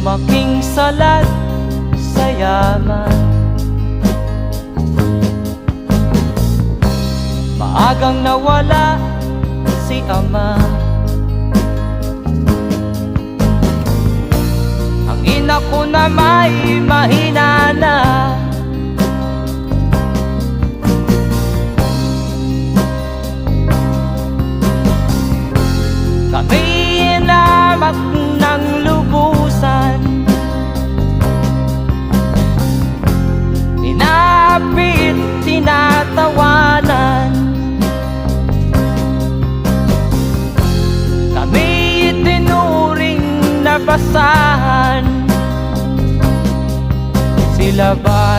Sumaking salat sa yaman. Maagang nawala si ama. Ang ina ko na may mahina basahan Sila ba